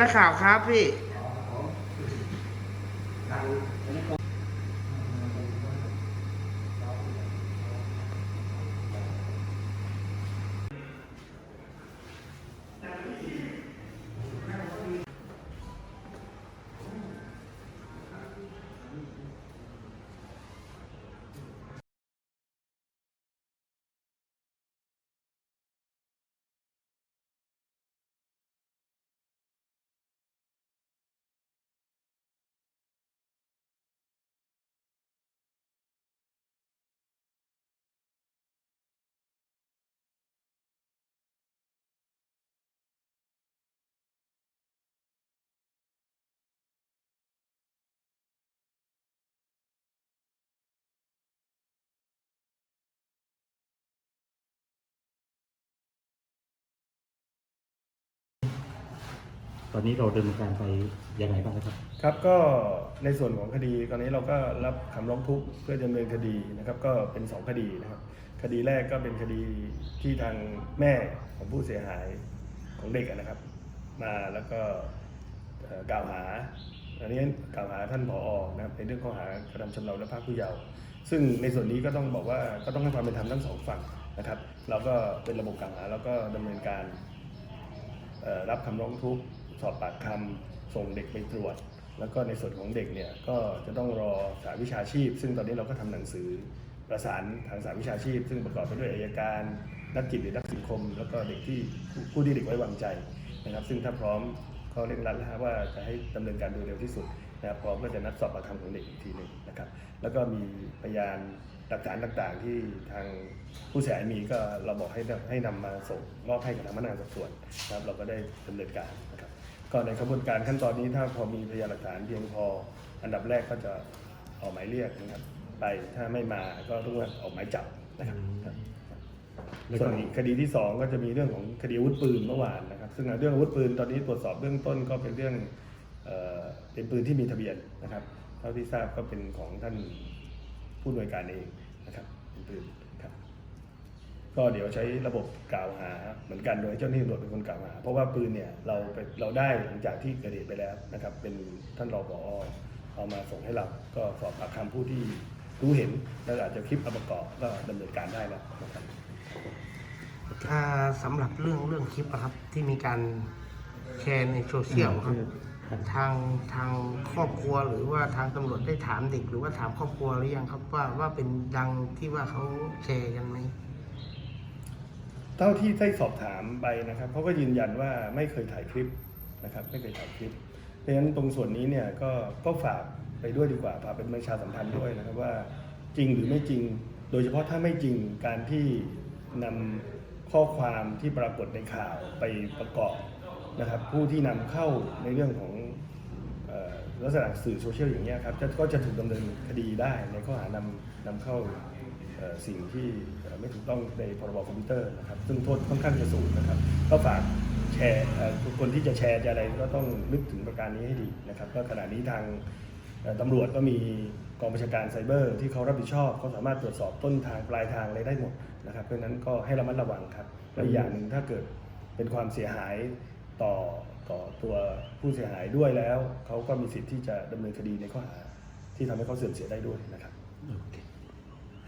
นักข่าวครับพี่ ตอนนี้เราดำเนินการไปยังไงบ้างครับ ครับก็ในส่วนของคดีตอนนี้เราก็รับคำร้องทุกข์เพื่อดำเนินคดีนะครับ ก็เป็น 2 คดีนะครับ คดีแรกก็เป็นคดีที่ทางแม่ของผู้เสียหายของเด็กนะครับ มาแล้วก็กล่าวหาอันนี้กล่าวหาท่านผอนะครับในเรื่องข้อหากระทำชำเราและพรากผู้เยาว์ซึ่งในส่วนนี้ก็ต้องบอกว่าก็ต้องให้ความเป็นธรรมทั้งสองฝั่งนะครับ เราก็เป็นระบบกล่าวหาแล้วก็ดำเนินการรับคำร้องทุกข์ สอบปากคำส่งเด็กไปตรวจ แล้วก็ในส่วนของเด็กเนี่ยก็จะต้องรอสายวิชาชีพ ซึ่งตอนนี้เราก็ทำหนังสือประสานทางสายวิชาชีพ ซึ่งประกอบไปด้วยอายการนักจิตหรือนักสังคม แล้วก็เด็กที่ผู้ที่เด็กไว้วางใจนะครับ ซึ่งถ้าพร้อมก็เร่งรัดแล้วว่าจะให้ดำเนินการโดยเร็วที่สุดนะครับพร้อมก็จะนัดสอบปากคำของเด็กอีกทีหนึ่งนะครับ แล้วก็มีพยานหลักฐานต่างๆ ที่ทางผู้เสียหายมีก็เราบอกให้ให้นำมาส่งมอบให้กับทางพนักงานสอบสวนนะครับ เราก็ได้ดำเนินการนะครับ ก็ในกระบวนการขั้นตอนนี้ถ้าพอมีพยานหลักฐานเพียงพอ อันดับแรกก็จะออกหมายเรียกนะครับ ไปถ้าไม่มาก็ต้องออกหมายจับนะครับครับแล้วก็ส่วนอีกคดีที่สองก็จะมีเรื่องของคดีอาวุธปืนเมื่อวานนะครับ ซึ่งเรื่องอาวุธปืนตอนนี้ตรวจสอบเบื้องต้นก็เป็นเรื่องเอ่อเป็นปืนที่มีทะเบียนนะครับเท่าที่ทราบก็เป็นของท่านผู้อำนวยการเองนะครับเป็นปืนครับ ก็เดี๋ยวใช้ระบบกล่าวหาเหมือนกันโดยเจ้าหน้าที่ตำรวจเป็นคนกล่าวหา เพราะว่าปืนเนี่ยเราไปเราได้หลังจากที่เกิดเหตุไปแล้วนะครับ เป็นท่านรองผอเอามาส่งให้เราก็สอบปากคำผู้ที่รู้เห็นแล้วอาจจะคลิปเอาประกอบก็ดำเนินการได้แล้วนะครับอ่าสำหรับเรื่องเรื่องคลิปอะครับที่มีการแชร์ในโซเชียลครับทางทางครอบครัวหรือว่าทางตำรวจได้ถามเด็ก หรือว่าถามครอบครัวหรือยังครับว่าว่าเป็นดังที่ว่าเขาแชร์กันไหม เท่าที่ได้สอบถามไปนะครับเขาก็ยืนยันว่าไม่เคยถ่ายคลิปนะครับไม่เคยถ่ายคลิปเพราะฉะนั้นตรงส่วนนี้เนี่ยก็ก็ฝากไปด้วยดีกว่าฝากเป็นประชาสัมพันธ์ด้วยนะครับว่าจริงหรือไม่จริง โดยเฉพาะถ้าไม่จริงการที่นำข้อความที่ปรากฏในข่าวไปประกอบนะครับ ผู้ที่นำเข้าในเรื่องของลักษณะสื่อโซเชียลอย่างนี้ครับก็จะถูกดำเนินคดีได้ในข้อหานำนำเข้า สิ่งที่ไม่ถูกต้องในพรบคอมพิวเตอร์นะครับซึ่งโทษค่อนข้างจะสูงนะครับ ก็ฝากแชร์คนที่จะแชร์จะอะไรก็ต้องนึกถึงประการนี้ให้ดีนะครับก็ขณะนี้ทางตำรวจก็มีกองบัญชาการไซเบอร์ ที่เขารับผิดชอบเขาสามารถตรวจสอบต้นทางปลายทางอะไรได้หมดนะครับเพราะนั้นก็ให้ระมัดระวังครับและอีกอย่างหนึ่งถ้าเกิดเป็นความเสียหายต่อต่อตัวผู้เสียหายด้วยแล้ว เขาก็มีสิทธิ์ที่จะดำเนินคดีในข้อหาที่ทำให้เขาเสื่อมเสียได้ด้วยนะครับโอเค